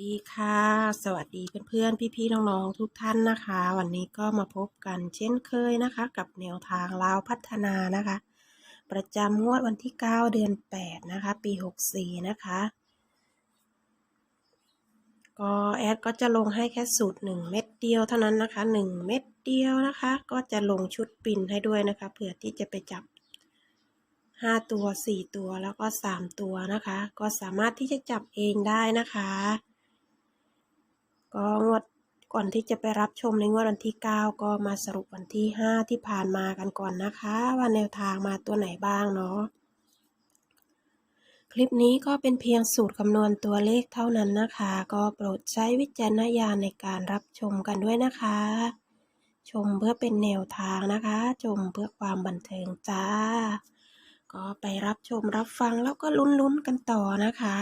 ดีค่ะ สวัสดีเพื่อนๆ พี่ๆ น้องๆ ทุกท่านนะคะ วันนี้ก็มาพบกันเช่นเคยนะคะ กับแนวทางลาวพัฒนานะคะ ประจำงวดวันที่ 9 เดือน 8 นะคะ ปี 64 นะคะ ก็แอดก็จะลงให้แค่สูตร 1 เม็ดเดียวเท่านั้นนะคะ 1 เม็ดเดียวนะคะ ก็จะลงชุดปิ่นให้ด้วยนะคะ เผื่อที่จะไปจับ5ตัว4ตัวแล้วก็3ตัวนะคะ ก็สามารถที่จะจับเองได้นะคะ ก็งวดก่อนที่จะไปรับชมในงวดวันที่ 9 ก็มาสรุปวันที่ 5 ที่ผ่านมากันก่อนนะคะ ว่าแนวทางมาตัวไหนบ้างเนาะคลิปนี้ก็เป็นเพียงสูตรคำนวณตัวเลขเท่านั้นนะคะ ก็โปรดใช้วิจารณญาณในการรับชมกันด้วยนะคะ ชมเพื่อเป็นแนวทางนะคะ ชมเพื่อความบันเทิงจ้า ก็ไปรับชมรับฟังแล้วก็ลุ้นๆกันต่อนะคะ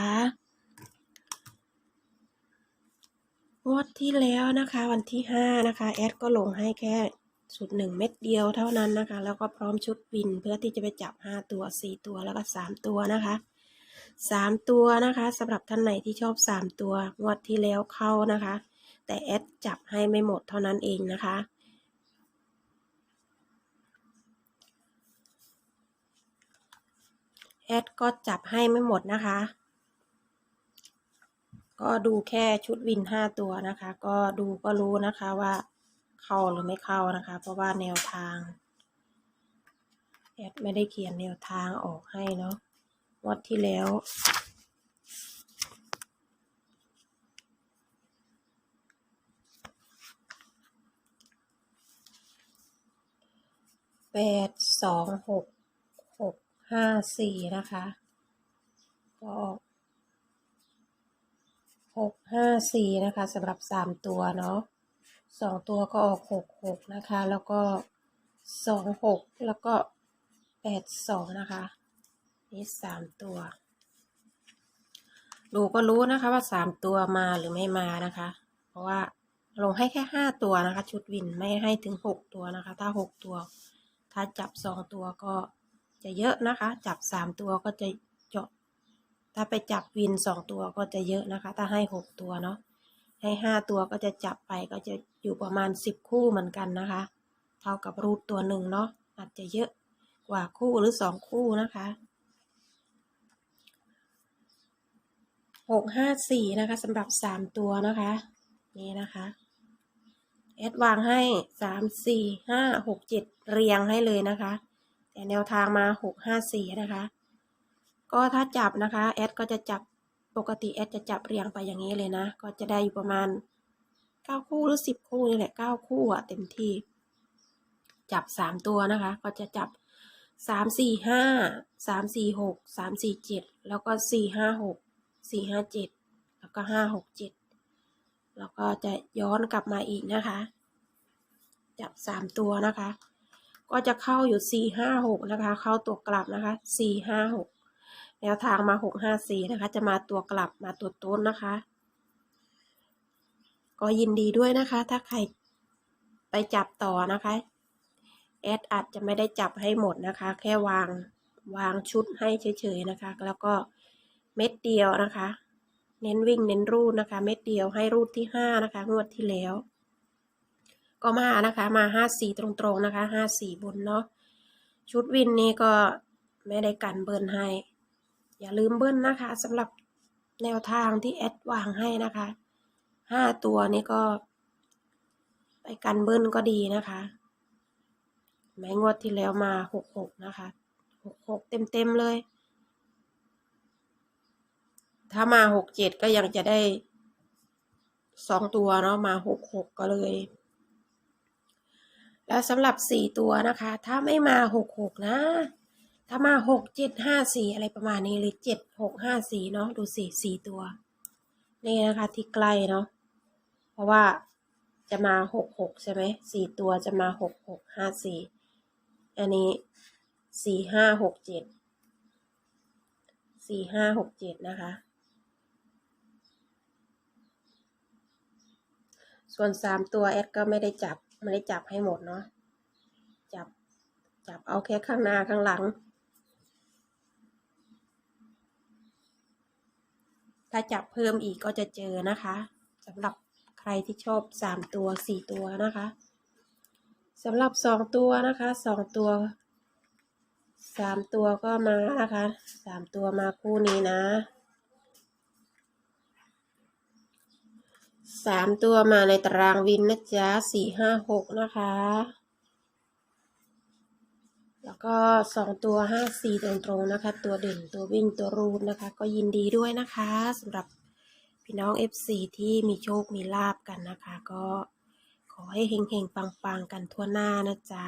งวดที่แล้วนะคะวันที่ห้านะคะแอดก็ลงให้แค่สุดหนึ่งเม็ดเดียวเท่านั้นนะคะ แล้วก็พร้อมชุดวินเพื่อที่จะไปจับห้าตัวสี่ตัวแล้วก็สามตัวนะคะสามตัวนะคะสำหรับท่านไหนที่ชอบสามตัวงวดที่แล้วเข้านะคะ แต่แอดจับให้ไม่หมดเท่านั้นเองนะคะแอดก็จับให้ไม่หมดนะคะ ก็ดูแค่ชุดวินห้าตัวนะคะ ก็ดูก็รู้นะคะว่าเข้าหรือไม่เข้านะคะ เพราะว่าแนวทางแอดไม่ได้เขียนแนวทางออกให้เนาะวัดที่แล้ว แปดสองหกหกห้าสี่นะคะ ก็ หกห้าสี่นะคะสำหรับสามตัวเนาะสองตัวก็ออกหกหกนะคะ แล้วก็สองหกแล้วก็แปดสองนะคะ นี่สามตัวดูก็รู้นะคะว่าสามตัวมาหรือไม่มานะคะ เพราะว่าลงให้แค่ห้าตัวนะคะ ชุดวินไม่ให้ถึงหกตัวนะคะ ถ้าหกตัว ถ้าจับสองตัวก็จะเยอะนะคะ จับสามตัวก็จะเจาะ ถ้าไปจับวินสองตัวก็จะเยอะนะคะ ถ้าให้หกตัวเนาะ ให้ห้าตัวก็จะจับไปก็จะอยู่ประมาณสิบคู่เหมือนกันนะคะ เท่ากับรูปตัวหนึ่งเนาะ อาจจะเยอะกว่าคู่หรือสองคู่นะคะหกห้าสี่นะคะสำหรับสามตัวนะคะ นี่นะคะแอดวางให้สามสี่ห้าหกเจ็ดเรียงให้เลยนะคะ แต่แนวทางมาหกห้าสี่นะคะ ก็ถ้าจับนะคะแอดก็จะจับปกติแอดจะจับเรียงไปอย่างนี้เลยนะ ก็จะได้อยู่ประมาณเก้าคู่หรือสิบคู่นี่แหละเก้าคู่อะเต็มที่ จับสามตัวนะคะ ก็จะจับสามสี่ห้าสามสี่หกสามสี่เจ็ดแล้วก็สี่ห้าหกสี่ห้าเจ็ดแล้วก็ห้าหกเจ็ดแล้วก็จะย้อนกลับมาอีกนะคะ จับสามตัวนะคะ ก็จะเข้าอยู่สี่ห้าหกนะคะ เข้าตัวกลับนะคะสี่ห้าหก แนวทางมาหกห้าสี่นะคะ จะมาตัวกลับมาตัวต้นนะคะ ก็ยินดีด้วยนะคะ ถ้าใครไปจับต่อนะคะแอดอาจจะไม่ได้จับให้หมดนะคะ แค่วางวางชุดให้เฉยๆนะคะ แล้วก็เม็ดเดียวนะคะ เน้นวิ่งเน้นรูดนะคะ เม็ดเดียวให้รูดที่ห้านะคะ งวดที่แล้ว ก็มานะคะ มาห้าสี่ตรงๆนะคะห้าสี่บนเนาะชุดวินนี้ก็ไม่ได้กันเบิ้ลให้ อย่าลืมเบิ้ลนะคะสำหรับแนวทางที่แอดวางให้นะคะห้าตัวนี้ก็ ไปกันเบิ้ลก็ดีนะคะแม้งวดที่แล้วมาหกหกนะคะหกหกเต็มเต็มเลย ถ้ามาหกเจ็ดก็ยังจะได้สองตัวเนาะมาหกหกก็เลย แล้วสำหรับสี่ตัวนะคะ ถ้าไม่มาหกหกนะ ถ้ามาหกเจ็ดห้าสี่อะไรประมาณนี้หรือเจ็ดหกห้าสี่เนาะดูสี่สี่ตัว นี่นะคะที่ใกล้เนาะเพราะว่าจะมาหกหกใช่ไหมสี่ตัวจะมาหกหกห้าสี่อันนี้สี่ห้าหกเจ็ดสี่ห้าหกเจ็ดนะคะ ส่วนสามตัวแอดก็ไม่ได้จับ ไม่ได้จับให้หมดเนาะจับจับเอาแค่ข้างหน้าข้างหลัง ถ้าจับเพิ่มอีกก็จะเจอนะคะสำหรับใครที่ชอบสามตัวสี่ตัวนะคะสำหรับสองตัวนะคะสองตัวสามตัวก็มานะคะสามตัวมาคู่นี้นะสามตัวมาในตารางวินนะจ๊ะสี่ห้าหกนะคะ แล้วก็สองตัวห้าสี่ตรงๆนะคะ ตัวเด่นตัววิ่งตัวรูดนะคะ ก็ยินดีด้วยนะคะสำหรับพี่น้อง FC ที่มีโชคมีลาบกันนะคะ ก็ขอให้เฮงๆปังๆกันทั่วหน้านะจ๊ะ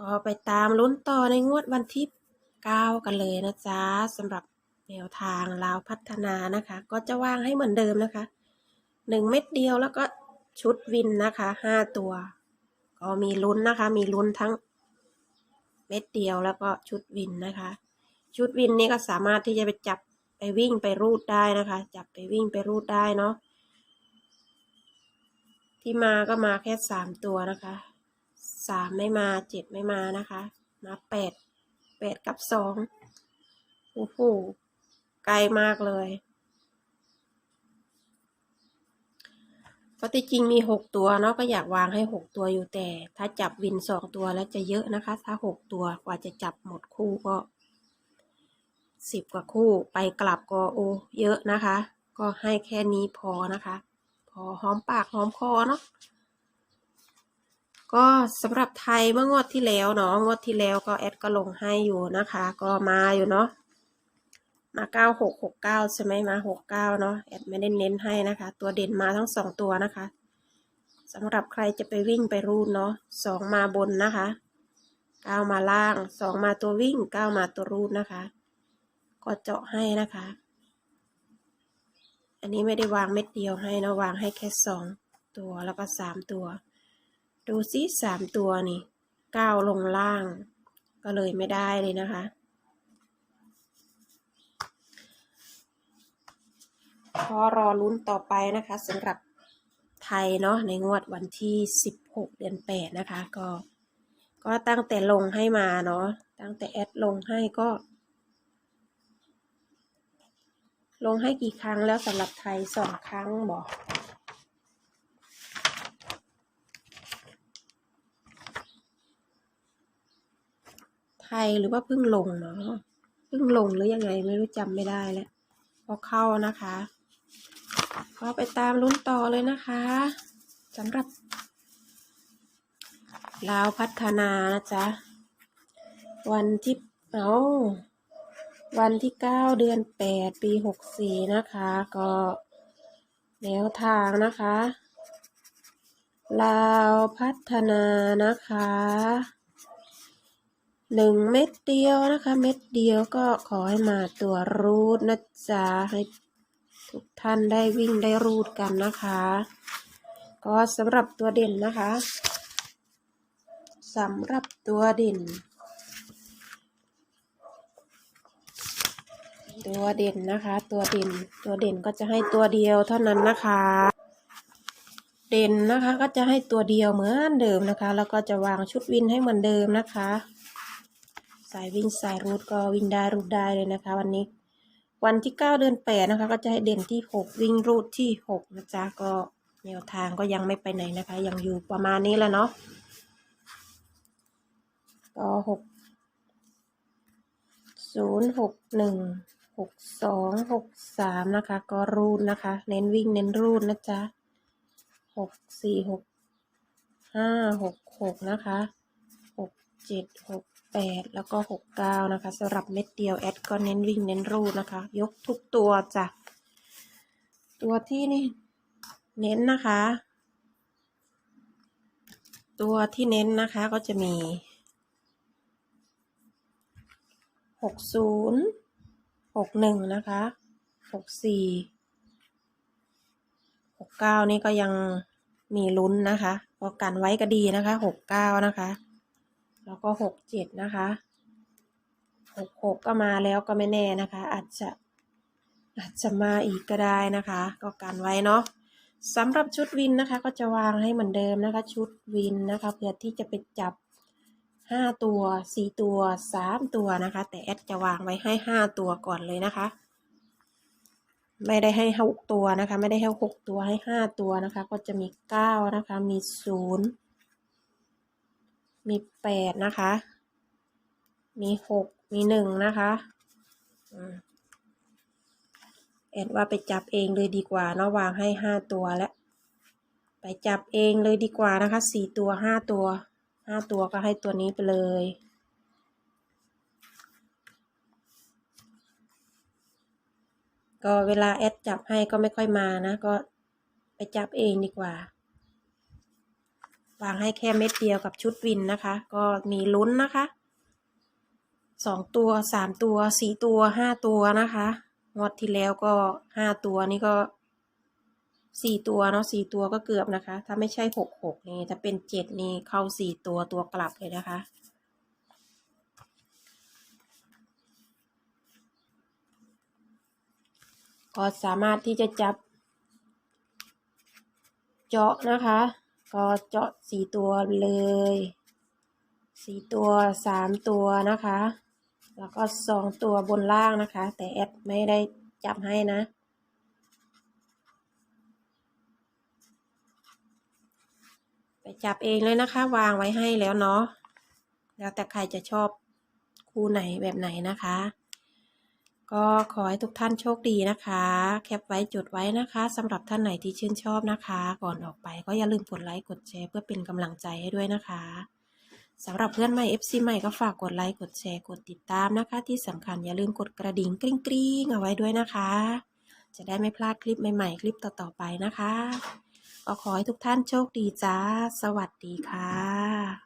ก็ไปตามลุ้นต่อในงวดวันที่9กันเลยนะจ๊ะสำหรับแนวทางลาวพัฒนานะคะ ก็จะวางให้เหมือนเดิมนะคะหนึ่งเม็ดเดียวแล้วก็ชุดวินนะคะห้าตัว ก็มีลุ้นนะคะ มีลุ้นทั้งเม็ดเดียวแล้วก็ชุดวินนะคะ ชุดวินนี้ก็สามารถที่จะไปจับไปวิ่งไปรูดได้นะคะ จับไปวิ่งไปรูดได้เนาะที่มาก็มาแค่สามตัวนะคะสามไม่มาเจ็ดไม่มานะคะมาแปดแปดกับสองโอ้โหไกลมากเลยเพ ราะที่จริงมีหกตัวเนาะก็อยากวางให้หกตัวอยู่แต่ ถ้าจับวินสองตัวแล้วจะเยอะนะคะ ถ้าหกตัวกว่าจะจับหมดคู่ก็สิบกว่าคู่ไปกลับก็โอเยอะนะคะ ก็ให้แค่นี้พอนะคะ พอหอมปากหอมคอเนาะก็สำหรับไทยเมื่องวดที่แล้วเนาะงวดที่แล้วก็แอดก็ลงให้อยู่นะคะ ก็มาอยู่เนาะ มาเก้าหกหกเก้าใช่ไหมมาหกเก้าเนาะแอดไม่ได้เน้นให้นะคะ ตัวเด่นมาทั้งสองตัวนะคะสำหรับใครจะไปวิ่งไปรูดเนาะสองมาบนนะคะเก้ามาล่างสองมาตัววิ่งเก้ามาตัวรูดนะคะ ก็เจาะให้นะคะ อันนี้ไม่ได้วางเม็ดเดียวให้นะวางให้แค่สองตัวแล้วก็สามตัว ดูซิสามตัวนี่เก้าลงล่าง ก็เลยไม่ได้เลยนะคะ พอรอลุ้นต่อไปนะคะสำหรับไทยเนาะในงวดวันที่สิบหกเดือนแปดนะคะ ก็ ก็ตั้งแต่ลงให้มาเนาะตั้งแต่แอดลงให้ก็ ลงให้กี่ครั้งแล้วสำหรับไทยสองครั้งบอกไทยหรือว่าเพิ่งลงเนาะเพิ่งลงหรือยังไงไม่รู้จำไม่ได้แล้วพอเข้านะคะ ก็ไปตามลุ้นต่อเลยนะคะสำหรับลาวพัฒนานะจ๊ะ วันที่เอาวันที่เก้าเดือนแปดปีหกสี่นะคะ ก็แนวทางนะคะ ลาวพัฒนานะคะหนึ่งเม็ดเดียวนะคะ เม็ดเดียวก็ขอให้มาตัวรูดนะจ๊ะให้ ทุกท่านได้วิ่งได้รูดกันนะคะ ก็สำหรับตัวเด่นนะคะสำหรับตัวเด่น ตัวเด่นนะคะ ตัวเด่นตัวเด่นก็จะให้ตัวเดียวเท่านั้นนะคะ เด่นนะคะก็จะให้ตัวเดียวเหมือนเดิมนะคะ แล้วก็จะวางชุดวินให้เหมือนเดิมนะคะ สายวิ่งสายรูดก็วิ่งได้รูดได้เลยนะคะ วันนี้ วันที่เก้าเดือนแปดนะคะ ก็จะให้เด่นที่หกวิ่งรูดที่หกนะจ๊ะ ก็แนวทางก็ยังไม่ไปไหนนะคะ ยังอยู่ประมาณนี้แหละเนาะก็หกศูนย์หกหนึ่งหกสองหกสามนะคะ ก็รูดนะคะ เน้นวิ่งเน้นรูดนะจ๊ะหกสี่หกห้าหกหกนะคะหกเจ็ดหก แปดแล้วก็หกเก้านะคะสำหรับเม็ดเดียวแอดก็เน้นวิ่งเน้นรูดนะคะ ยกทุกตัวจ้ะตัวที่นี่เน้นนะคะ ตัวที่เน้นนะคะก็จะมีหกศูนย์หกหนึ่งนะคะหกสี่หกเก้านี่ก็ยังมีลุ้นนะคะก็กันไว้ก็ดีนะคะหกเก้านะคะ แล้วก็หกเจ็ดนะคะหกหกก็มาแล้วก็ไม่แน่นะคะ อาจจะอาจจะมาอีกก็ได้นะคะ ก็กันไว้เนาะสำหรับชุดวินนะคะ ก็จะวางให้เหมือนเดิมนะคะ ชุดวินนะคะเพื่อที่จะไปจับห้าตัวสี่ตัวสามตัวนะคะ แต่แอดจะวางไว้ให้ห้าตัวก่อนเลยนะคะ ไม่ได้ให้หกตัวนะคะ ไม่ได้ให้หกตัวให้ห้าตัวนะคะ ก็จะมีเก้านะคะ มีศูนย์ มีแปดนะคะ มีหกมีหนึ่งนะคะอืมแอดว่าไปจับเองเลยดีกว่าเนาะวางให้ห้าตัวแล้วไปจับเองเลยดีกว่านะคะสี่ตัวห้าตัวห้าตัวก็ให้ตัวนี้ไปเลยก็เวลาแอดจับให้ก็ไม่ค่อยมานะ ก็ไปจับเองดีกว่า วางให้แค่เม็ดเดียวกับชุดวินนะคะ ก็มีลุ้นนะคะสองตัวสามตัวสี่ตัวห้าตัวนะคะงวดที่แล้วก็ห้าตัวนี่ก็สี่ตัวเนาะสี่ตัวก็เกือบนะคะ ถ้าไม่ใช่หกหกนี่ถ้าเป็นเจ็ดนี่เข้าสี่ตัวตัวกลับเลยนะคะ ก็สามารถที่จะจับเจาะนะคะ ก็เจาะสี่ตัวเลยสี่ตัวสามตัวนะคะ แล้วก็สองตัวบนล่างนะคะ แต่แอดไม่ได้จับให้นะ ไปจับเองเลยนะคะ วางไว้ให้แล้วเนาะแล้วแต่ใครจะชอบคู่ไหนแบบไหนนะคะ ก็ขอให้ทุกท่านโชคดีนะคะ แคปไว้จดไว้นะคะสำหรับท่านไหนที่ชื่นชอบนะคะ ก่อนออกไปก็อย่าลืมกดไลค์กดแชร์เพื่อเป็นกำลังใจให้ด้วยนะคะสำหรับเพื่อนใหม่ FC ใหม่ก็ฝากกดไลค์กดแชร์กดติดตามนะคะ ที่สำคัญอย่าลืมกดกระดิ่งกริ๊งกริ๊งเอาไว้ด้วยนะคะ จะได้ไม่พลาดคลิปใหม่ ๆ คลิปต่อๆไปนะคะ ก็ขอให้ทุกท่านโชคดีจ้า สวัสดีค่ะ